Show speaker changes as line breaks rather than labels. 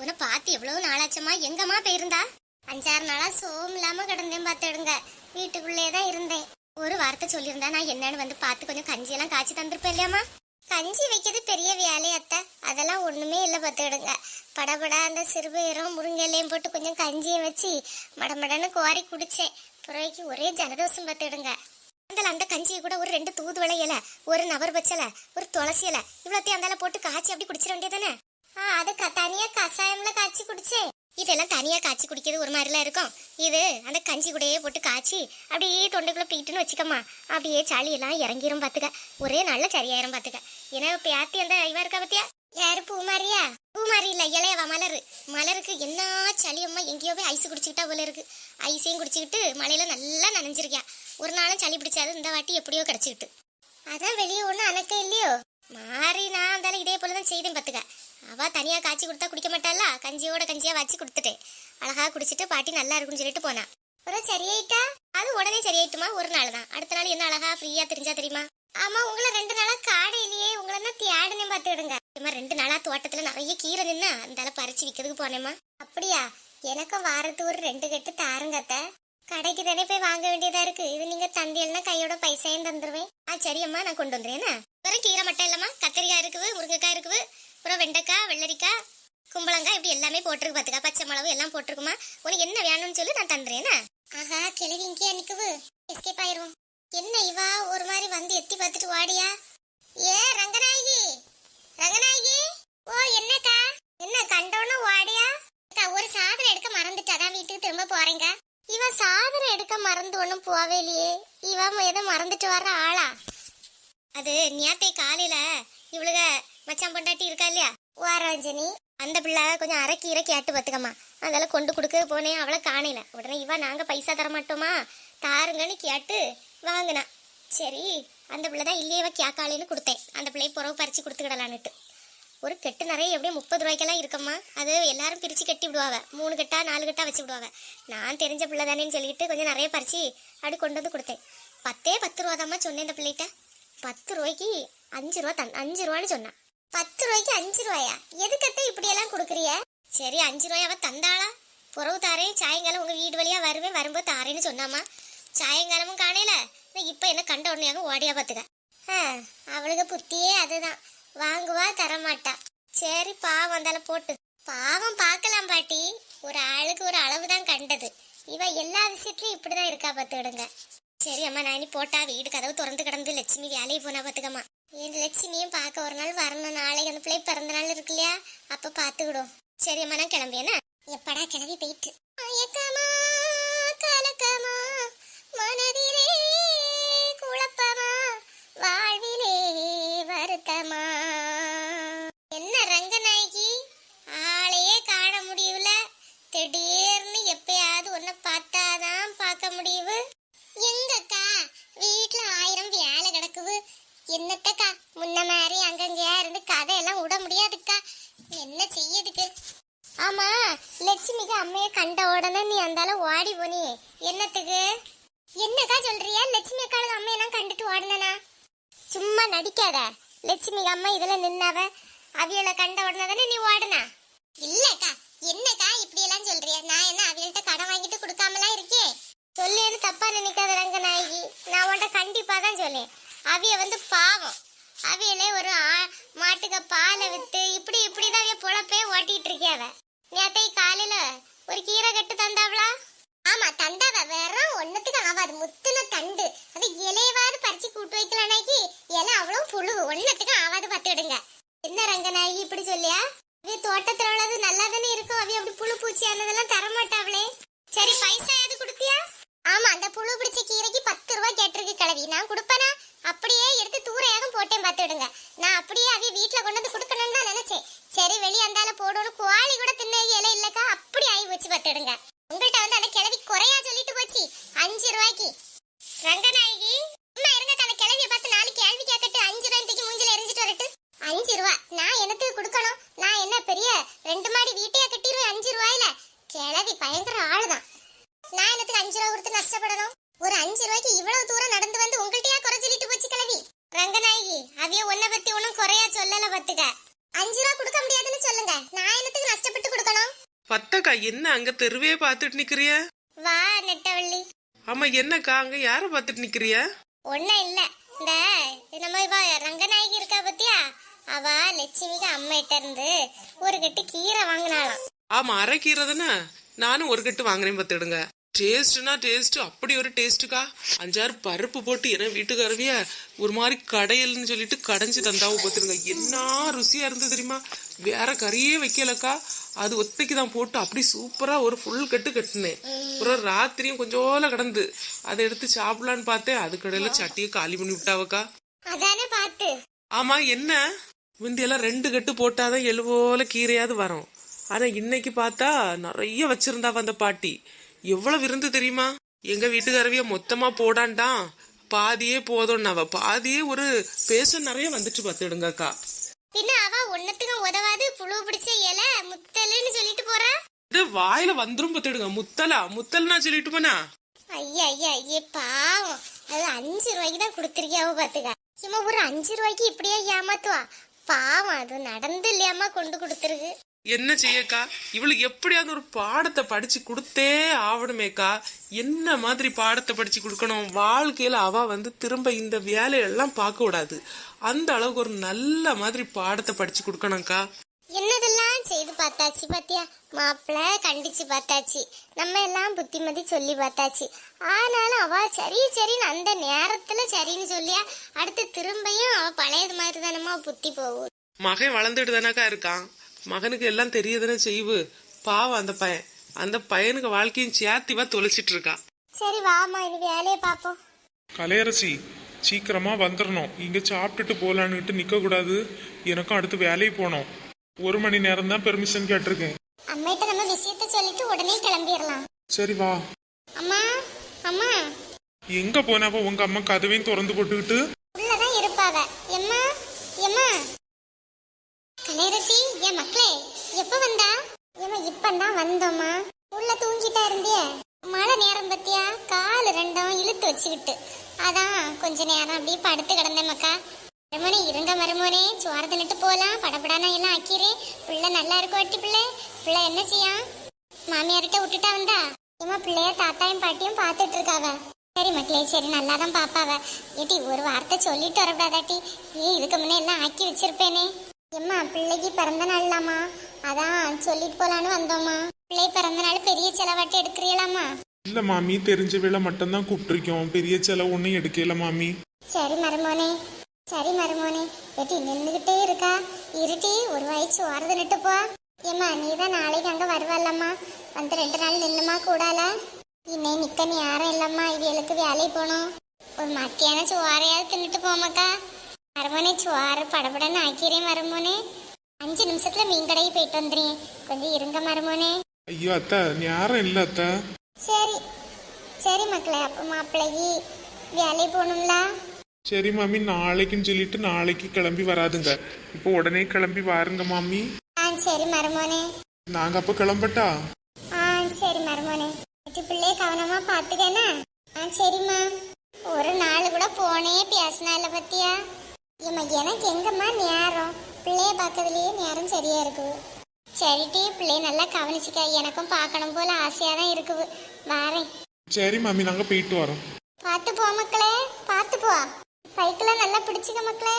உன்னை பார்த்து எவ்வளவு நாளாச்சம்மா எங்கம்மா போயிருந்தா? அஞ்சாறு நாளா சோம் இல்லாம கிடந்தேன் பார்த்துடுங்க. வீட்டுக்குள்ளே தான் இருந்தேன். ஒரு வார்த்தை சொல்லியிருந்தா நான் என்னன்னு வந்து பார்த்து கொஞ்சம் கஞ்சி எல்லாம் காய்ச்சி தந்திருப்பேன் இல்லையாம்மா? கஞ்சி வைக்கிறது பெரிய வேலை அத்தை? அதெல்லாம் ஒண்ணுமே இல்லை பார்த்துடுங்க. படபடா அந்த சிறுபயிரும் முருங்கையிலையும் போட்டு கொஞ்சம் கஞ்சியை வச்சு மடமடன்னு குவாரி குடிச்சேன். புறவைக்கு ஒரே ஜலதோஷம் பார்த்துடுங்க. அந்த அந்த கஞ்சியை கூட ஒரு ரெண்டு தூதுவளை இலை ஒரு நபர் பச்சலை ஒரு துளசி இலை இவ்வளோத்தையும் அந்தால போட்டு காய்ச்சி அப்படி குடிச்சிட வேண்டியதானே ஆ அது க- தனியா கஷாயம்ல காய்ச்சி குடிச்சேன் இதெல்லாம் தனியா காய்ச்சி குடிக்கிறது ஒரு மாதிரிலாம் இருக்கும். இது அந்த கஞ்சி கூடயே போட்டு காய்ச்சி அப்படியே தொண்டைக்குள்ள பீட்டுன்னு வச்சுக்கம்மா அப்படியே சளி எல்லாம் இறங்கிரும் பாத்துக்க. ஒரே நல்ல சரியாயிரும் பாத்துக்க. ஏன்னா பேத்தி அந்த இவா இருக்கா பத்தியா? யாரு பூமாரியா? பூமாரி இல்ல இளையவா மலரு. மலருக்கு என்ன சளியம்மா எங்கேயோ போய் ஐஸ் குடிச்சுக்கிட்டா போல இருக்கு. ஐஸையும் குடிச்சுக்கிட்டு மழையில நல்லா நனைஞ்சிருக்கியா ஒரு நாளும் சளி பிடிச்சாது இந்த வாட்டி எப்படியோ கிடச்சிக்கிட்டு. அதான் வெளியே ஒன்றும் அணக்க இல்லையோ? மாறி நான் இருந்தாலும் இதே போல தான் செய்தேன் பார்த்துக்க. அவள் தனியாக காய்ச்சி கொடுத்தா குடிக்க மாட்டாளா? கஞ்சியோட கஞ்சியா வச்சு கொடுத்துட்டேன். அழகா குடிச்சிட்டு பாட்டி நல்லா இருக்குன்னு சொல்லிட்டு போனா. அப்புறம் சரியாயிட்டா? அது உடனே சரியாயிட்டுமா? ஒரு நாள் தான். அடுத்த நாள் என்ன அழகா ஃப்ரீயா தெரிஞ்சா தெரியுமா? ஆமா உங்களை ரெண்டு நாளா காடையிலேயே உங்களை தான் தேடனே பார்த்துடுங்க இம்மா ரெண்டு நாளா தோட்டத்துல நிறைய கீரை நின்னா அந்த பறிச்சு விற்கிறதுக்கு போனேம்மா. அப்படியா? எனக்கும் வாரத்து ஒரு ரெண்டு கட்டு தாருங்கத்த கடைக்கு தானே போய் வாங்க வேண்டியதா இருக்கு. இது நீங்க தந்தியல்னா கையோட பைசாயும் தந்துருவேன். ஆ சரியம்மா நான் கொண்டு வந்துடுறேன் வெறும் கீரை மட்டும் இல்லாமல் கத்திரிக்காய் இருக்குது முருங்கைக்காய் இருக்குது அப்புறம் வெண்டைக்காய் வெள்ளரிக்காய் கும்பளங்காய் இப்படி எல்லாமே போட்டிருக்கு பார்த்துக்கா. பச்சை மிளகு எல்லாம் போட்டிருக்குமா. உனக்கு என்ன வேணும்னு சொல்லி நான் தந்துறேனா ஆஹா கிழவி இங்கே நிக்குது. எஸ்கேப் ஆயிரும் என்ன இவா ஒரு மாதிரி வந்து எத்தி பார்த்துட்டு வாடியா ஏ ரங்கநாயகி! ரங்கநாயகி! ஓ என்னக்கா? என்ன கண்டோன்னு வாடியா அக்கா, ஒரு சாதனை எடுக்க மறந்துட்டாதான் வீட்டுக்கு திரும்ப போறேங்க இவன் சாதனை எடுக்க மறந்து ஒன்றும் போவே இல்லையே. இவன் எதை மறந்துட்டு வர்ற ஆளா? அது நியாத்தை காலையில இவளுக மச்சான் பொண்டாட்டி இருக்கா இல்லையா? வாராஞ்சனி அந்த பிள்ளை கொஞ்சம் அரைக்கீரை கேட்டு பார்த்துக்கம்மா. அதெல்லாம் கொண்டு கொடுக்க போனேன். அவளை காணையில உடனே இவா நாங்க பைசா தர மாட்டோமா தாருங்கன்னு கேட்டு வாங்கினா. சரி அந்த பிள்ளை தான் இல்லையே இவ கேக்காளின்னு கொடுத்தேன். அந்த பிள்ளையை புறவு பறிச்சு கொடுத்துக்கிடலான்னுட்டு. ஒரு கெட்டு நிறைய எப்படியும் முப்பது ரூபாய்க்கெல்லாம் இருக்கம்மா. அது எல்லாரும் பிரித்து கட்டி விடுவாங்க மூணு கட்டா நாலு கட்டா வச்சு விடுவாவ. நான் தெரிஞ்ச பிள்ளை தானேன்னு சொல்லிட்டு கொஞ்சம் நிறைய பறிச்சு அப்படி கொண்டு வந்து கொடுத்தேன். பத்தே பத்து ரூபா தாம்மா சொன்னேன் இந்த பிள்ளைகிட்ட. பத்து ரூபாய்க்கு அஞ்சு ரூபா தன் அஞ்சு ரூபான்னு சொன்னான். பத்து ரூபாய்க்கு அஞ்சு ரூபாயா எதுக்கத்த இப்படியெல்லாம் கொடுக்குறிய சரி அஞ்சு ரூபாய் அவன் தந்தாளா? புறவு தாரேன் சாயங்காலம் உங்கள் வீடு வழியா வருவேன் வரும்போது தாரேன்னு சொன்னாமா? சாயங்காலமும் காணையில இப்போ என்ன கண்ட உடனேயாக ஓடியா பார்த்துக்க ஆ, அவளுக்கு புத்தியே அதுதான். வாங்குவா தரமாட்டா. சரி பாவம் வந்தால போட்டு. பாவம் பார்க்கலாம் பாட்டி. ஒரு ஆளுக்கு ஒரு அளவு தான் கண்டது. இவ எல்லா விஷயத்துலயும் இப்படிதான் இருக்கா பார்த்துடுங்க சரி அம்மா நான் இனி போட்டா வீடு கதவு திறந்து கிடந்து லட்சுமி வேலையை போனா பாத்துக்கம்மா என் லட்சுமியும் பார்க்க ஒரு நாள் வரணும். நாளைக்கு அந்த பிள்ளை பிறந்த நாள் இருக்கு இல்லையா? அப்ப பாத்துக்கிடும் சரி அம்மா நான் கிளம்பியேனா எப்படா கிளம்பி போயிட்டு? மயக்கமா கலக்கமா மனதிலே குழப்பமா வாழ்விலே வருத்தமா. என்ன ரங்கநாயகி? ஆளையே காண முடியல. திடீர்னு எப்பயாவது ஒன்ன பார்த்தாதான் பார்க்க முடியுது. எங்கக்கா? வீட்ல ஆயிரம் வேலை கிடக்குது. என்னத்தக்கா? முன்ன மாதிரி அங்கங்கயா இருந்து கதையெல்லாம் விட முடியாதுக்கா. என்ன செய்யதுக்கு ஆமா லட்சுமிக்கு அம்மைய கண்ட உடனே நீ அந்தால ஓடி போனி என்னத்துக்கு? என்னக்கா சொல்றியா? லட்சுமி அக்காளுக்கு அம்மையெல்லாம் கண்டுட்டு ஓடனா சும்மா நடிக்காத. லட்சுமி அம்மா இதுல நின்னாவ. அவியலை கண்ட உடனே தானே நீ ஓடனா? இல்லக்கா என்னக்கா இப்படி எல்லாம் சொல்றியா? நான் என்ன அவியல்கிட்ட கடன் வாங்கிட்டு கொடுக்காமலாம் இருக்கேன் சொல்லேன்னு தப்பா நினைக்காத ரங்கநாயகி. நான் உன்கிட்ட கண்டிப்பா தான் சொல்லேன். அவிய வந்து பாவம். அவியலே ஒரு ஆ- மாட்டுக்கு பாலை வித்து இப்படி இப்படிதான் அவிய பொழப்பே ஓட்டிட்டு இருக்கியாவ நேத்தை காலையில ஒரு கீரை கட்டு தந்தாவளா? ஆமா தந்தாவ. வெறும் ஒன்னத்துக்கு ஆகாது முத்துன தண்டு. அது இலையவாது பறிச்சு கூட்டு வைக்கலானாக்கி இலை அவ்வளவு புழு. ஒன்னத்துக்கு ஆகாது பார்த்துடுங்க என்ன ரங்கநாயகி இப்படி சொல்லியா? இது தோட்டத்துல உள்ளது நல்லா தானே இருக்கும். அவி அப்படி புழு பூச்சி ஆனதெல்லாம் தரமாட்டாவளே. சரி பைசா ஆமா அந்த புழு பிடிச்ச கீரைக்கு பத்து ரூபாய் கேட்டிருக்கு கிளவி நான் கொடுப்பேனா? அப்படியே எடுத்து தூரையாகவும் போட்டேன் பார்த்துடுங்க நான் அப்படியே அவிய வீட்டில் கொண்டு வந்து கொடுக்கணும்னு தான் நினைச்சேன். சரி வெளியே அந்தால போடணும் குவாலி கூட தின்ன இலை இல்லக்கா. அப்படி ஆகி போச்சு பார்த்துடுங்க உங்கள்கிட்ட வந்து அந்த கிளவி குறையா சொல்லிட்டு போச்சு. அஞ்சு ரூபாய்க்கு. ரங்கநாயகி அம்மா இருங்க அந்த கிளவியை பார்த்து நாலு கேள்வி கேட்கட்டு. அஞ்சு ரூபாய்க்கு மூஞ்சில எரிஞ்சிட்டு வரட்டு. அஞ்சு ரூபா. நான் என்னத்துக்கு கொடுக்கணும்? நான் என்ன பெரிய ரெண்டு மாடி வீட்டையா கட்டிடுவேன் அஞ்சு ரூபாயில? கிளவி பயங்கர ஆளுதான். நான் என்னத்துக்கு அஞ்சு ரூபா கொடுத்து நஷ்டப்படணும்? ஒரு அஞ்சு ரூபாய்க்கு இவ்வளவு தூரம் நடந்து வந்து உங்கள்கிட்டயா குறை சொல்லிட்டு போச்சு கிளவி ரங்கநாயகி அவிய உன்னை பத்தி ஒன்னும் குறையா சொல்லல பத்துக்க. அஞ்சு ரூபா கொடுக்க முடியாதுன்னு சொல்லுங்க. நான் என்னத்துக்கு நஷ்டப்பட்டு கொடுக்க கொடுக்கணும்?
பத்தக்கா என்ன அங்க தெருவே பார்த்துட்டு நிக்கிறிய?
வா நெட்டவள்ளி.
ஆமா என்னக்கா அங்க யார பார்த்துட்டு நிக்கிறிய?
ஒன்னும் இல்ல. இந்த நம்ம இவ ரங்கநாயகி இருக்கா பத்தியா? அவ லட்சுமிக்கு அம்மிட்ட இருந்து ஒரு கட்டு கீரை வாங்கினாலாம்
ஆமா அரைக்கீரை தானே? நானும் ஒரு கட்டு வாங்குறேன் பார்த்துடுங்க டேஸ்ட்னா டேஸ்ட் அப்படி ஒரு டேஸ்ட்டுக்கா? அஞ்சாறு பருப்பு போட்டு என்ன வீட்டுக்காரவிய ஒரு மாதிரி கடையல்னு சொல்லிட்டு கடைஞ்சு தந்தாவும் பார்த்துடுங்க என்ன ருசியா இருந்தது தெரியுமா? வேற கறியே வைக்கலக்கா. அது ஒத்தைக்கு தான் போட்டு அப்படி சூப்பரா ஒரு ஃபுல் கட்டு கட்டினேன். அப்புறம் ராத்திரியும் கொஞ்சோல கிடந்து. அதை எடுத்து சாப்பிடலான்னு பார்த்தேன். அதுக்கடையில சட்டியை காலி பண்ணி விட்டாவக்கா. ஆமா என்ன? முந்தியெல்லாம் ரெண்டு கட்டு போட்டாதான் எலுவோல கீரையாவது வரும். ஆனா இன்னைக்கு பார்த்தா நிறைய வச்சிருந்தாவ அந்த பாட்டி. எவ்வளவு விருந்து தெரியுமா? எங்க வீட்டுக்காரவிய மொத்தமா போடான்டான் பாதியே போதும்னாவ. பாதியே ஒரு பேசன் நிறைய வந்துச்சு பார்த்துடுங்க அக்கா
பின்ன அவ ஒன்னத்துக்கும் உதவாது புழு பிடிச்ச இலை முத்தலுன்னு சொல்லிட்டு போறா?
இது வாயில வந்துரும் பார்த்துடுங்க. முத்தலா? முத்தல்னா சொல்லிட்டு போனா
ஐயா ஐயா ஐயே பாவம். அது அஞ்சு ரூபாய்க்கு தான் கொடுத்துருக்கியாவோ பாத்துக்க சும்மா ஒரு அஞ்சு ரூபாய்க்கு இப்படியா ஏமாத்துவா? பாவம் அது நடந்து இல்லையாமா கொண்டு கொடுத்துருக்கு.
என்ன செய்யக்கா? இவளுக்கு எப்படியாவது ஒரு பாடத்தை படிச்சு கொடுத்தே ஆவணுமேக்கா என்ன மாதிரி பாடத்தை படிச்சு கொடுக்கணும்? வாழ்க்கையில அவ வந்து திரும்ப இந்த வேலையெல்லாம் பார்க்க கூடாது. அந்த அளவுக்கு ஒரு நல்ல மாதிரி பாடத்தை படிச்சு கொடுக்கணும்க்கா.
என்னதெல்லாம் செய்து பார்த்தாச்சு பாத்தியா? மாப்பிள்ள கண்டிச்சு பார்த்தாச்சு. நம்ம எல்லாம் புத்திமதி சொல்லி பார்த்தாச்சு. ஆனாலும் அவ சரி சரின்னு அந்த நேரத்துல சரின்னு சொல்லியா அடுத்து திரும்பியும் அவ பழையது மாதிரி தானமா புத்தி போகும்
மகன் வளர்ந்துட்டு தானக்கா இருக்கான்? மகனுக்கு எல்லாம் தெரியதானே செய்வு. பாவம் அந்த பையன். அந்த பையனுக்கு வாழ்க்கையும் சேர்த்திவா தொலைச்சிட்டு இருக்கான்
சரி வாமா இது வேலையை பார்ப்போம்
கலையரசி சீக்கிரமா வந்துடணும் இங்க சாப்பிட்டுட்டு போலான்னுட்டு நிக்க கூடாது எனக்கும் அடுத்து வேலைக்கு போகணும். ஒரு மணி நேரம் தான் பெர்மிஷன் கேட்டிருக்கேன்.
அம்மிட்ட நம்ம விஷயத்த சொல்லிட்டு உடனே கிளம்பிடலாம்.
சரி வா.
அம்மா அம்மா.
எங்க போனாப்ப உங்க அம்மா கதவையும் திறந்து போட்டுக்கிட்டு
உள்ளதான் இருப்பாவ எம்மா எம்மா கலையரசி என் மக்களே எப்ப வந்தா? ஏமா இப்பந்தான் வந்தோம்மா. உள்ள தூங்கிட்டா இருந்தியே? மழை நேரம் பத்தியா? கால் ரெண்டும் இழுத்து வச்சுக்கிட்டு. அதான் கொஞ்ச நேரம் அப்படியே படுத்து கிடந்தேன் மக்கா மருமனே இருங்க மருமனே. சோறு தின்னுட்டு போலாம். படப்படானா எல்லாம் ஆக்கிறேன் பிள்ளை நல்லா இருக்கும் வட்டி பிள்ளை. பிள்ளை என்ன செய்யா? மாமியார்கிட்ட விட்டுட்டா வந்தா? ஏமா பிள்ளைய தாத்தாயும் பாட்டியும் பார்த்துட்டு இருக்காவ? சரி மக்களே சரி நல்லா தான் பாப்பாவ. ஏட்டி ஒரு வார்த்தை சொல்லிட்டு வரக்கூடாதாட்டி? ஏ இதுக்கு முன்னே எல்லாம் ஆக்கி வச்சிருப்பேனே. எம்மா பிள்ளைக்கு பிறந்த நாள்லாமா அதான் சொல்லிட்டு போலான்னு வந்தோம்மா. பிள்ளை பிறந்த நாள் பெரிய செலவாட்டு எடுக்கிறீங்களாமா
இல்ல மாமி தெரிஞ்ச வேலை மட்டும்தான் கூப்பிட்டுருக்கோம். பெரிய செலவு ஒன்றும் எடுக்கல மாமி.
சரி மருமோனே சரி மருமோனே. ஏட்டி நின்றுகிட்டே இருக்கா? இருட்டி ஒரு வயசு ஓரது நிட்டு போ. ஏம்மா நீ தான் நாளைக்கு அங்கே வருவல்லம்மா வந்து ரெண்டு நாள் நின்னுமா கூடால இன்னே நிக்க யாரும் இல்லம்மா. இவளுக்கு வேலைக்கு போகணும் ஒரு மத்தியான சோறையாவது தின்னுட்டு போமாக்கா. மருமோனே சோறு படபடன்னு ஆக்கிறேன் மருமோனே. அஞ்சு நிமிஷத்துல மீன் கடைக்கு போயிட்டு வந்துடுறேன். கொஞ்சம் இருங்க மருமோனே.
ஐயோ அத்தை நேரம் இல்ல அத்தை.
சரி. சரி மக்களே அப்போ மாப்பிள்ளைக்கு வேலைக்கு போகணும்ல?
சரி மாமி நாளைக்குன்னு சொல்லிட்டு நாளைக்கு கிளம்பி வராதுங்க. இப்போ உடனே கிளம்பி வாருங்க மாமி.
ஆ சரி மருமோனே.
நாங்க அப்ப கிளம்பட்டா?
ஆ சரி மருமோனே. வெற்றி பிள்ளைய கவனமா பாத்துக்கேனா ஆ சரிம்மா. ஒரு நாள் கூட போனே பேசினால பத்தியா? ஏம்மா எனக்கு எங்கம்மா நேரம்? பிள்ளைய பார்க்கறதுலயே நேரம் சரியா இருக்குது. சரிட்டி பிள்ளைய நல்லா கவனிச்சுக்க. எனக்கும் பார்க்கணும் போல ஆசையா தான் இருக்குது. வாரேன்.
சரி மாமி நாங்க போயிட்டு வரோம்.
பார்த்து போ மக்களே பார்த்து போ. சைக்கிளை நல்லா பிடிச்சிக்க மக்களே.